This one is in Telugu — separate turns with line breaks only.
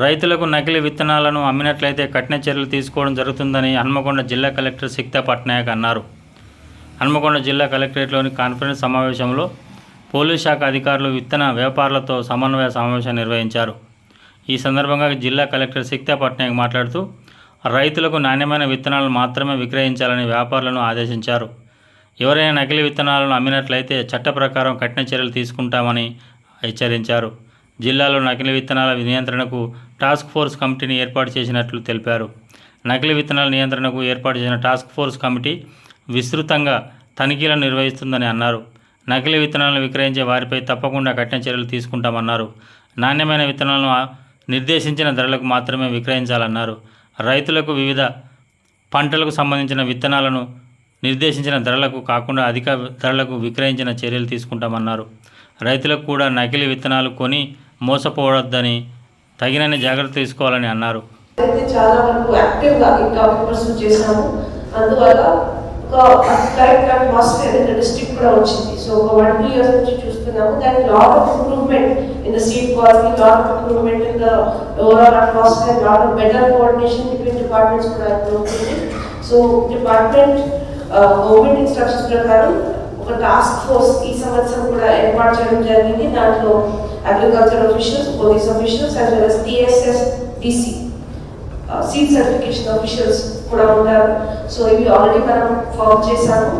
రైతులకు నకిలీ విత్తనాలను అమ్మినట్లయితే కఠిన చర్యలు తీసుకోవడం జరుగుతుందని హన్మకొండ జిల్లా కలెక్టర్ సిక్తా పట్నాయక్ అన్నారు. హన్మకొండ జిల్లా కలెక్టరేట్లోని కాన్ఫరెన్స్ సమావేశంలో పోలీస్ శాఖ అధికారులు విత్తన వ్యాపారులతో సమన్వయ సమావేశం నిర్వహించారు. ఈ సందర్భంగా జిల్లా కలెక్టర్ సిక్తా పట్నాయక్ మాట్లాడుతూ రైతులకు నాణ్యమైన విత్తనాలను మాత్రమే విక్రయించాలని వ్యాపారులను ఆదేశించారు. ఎవరైనా నకిలీ విత్తనాలను అమ్మినట్లయితే చట్ట ప్రకారం కఠిన చర్యలు తీసుకుంటామని హెచ్చరించారు. జిల్లాలో నకిలీ విత్తనాల నియంత్రణకు టాస్క్ ఫోర్స్ కమిటీని ఏర్పాటు చేసినట్లు తెలిపారు. నకిలీ విత్తనాల నియంత్రణకు ఏర్పాటు చేసిన టాస్క్ ఫోర్స్ కమిటీ విస్తృతంగా తనిఖీలను నిర్వహిస్తుందని అన్నారు. నకిలీ విత్తనాలను విక్రయించే వారిపై తప్పకుండా కఠిన చర్యలు తీసుకుంటామన్నారు. నాణ్యమైన విత్తనాలను నిర్దేశించిన ధరలకు మాత్రమే విక్రయించాలన్నారు. రైతులకు వివిధ పంటలకు సంబంధించిన విత్తనాలను నిర్దేశించిన ధరలకు కాకుండా అధిక ధరలకు విక్రయించిన చర్యలు తీసుకుంటామన్నారు. రైతులకు కూడా నకిలీ విత్తనాలు కొని మోసపోవద్దని తగినన్ని జాగ్రత్త తీసుకోవాలని అన్నారు.
చాలా వరకు యాక్టివ్గా చేశాము. అందువల్ల ఒక కరెక్ట్ డిస్ట్రిక్ట్ కూడా వచ్చింది. సో ఒక వన్ టూ ఇయర్స్ నుంచి చూస్తున్నాము. దాని lot of improvement in the seat quality lot of improvement in the overall atmosphere lot of better coordination between departments కూడా అవుతుంది సో డిపార్ట్మెంట్ గవర్నమెంట్ ఇన్స్ట్రక్షన్స్ ప్రకారం ఒక టాస్క్ ఫోర్స్ ఈ సంవత్సరం కూడా ఏర్పాటు చేయడం జరిగింది. దాంట్లో agriculture officials police officials as well as TSS DC seat certification officials కూడా ఉంటారు. సో ఇవి ఆల్రెడీ మనం ఫామ్ చేశాము.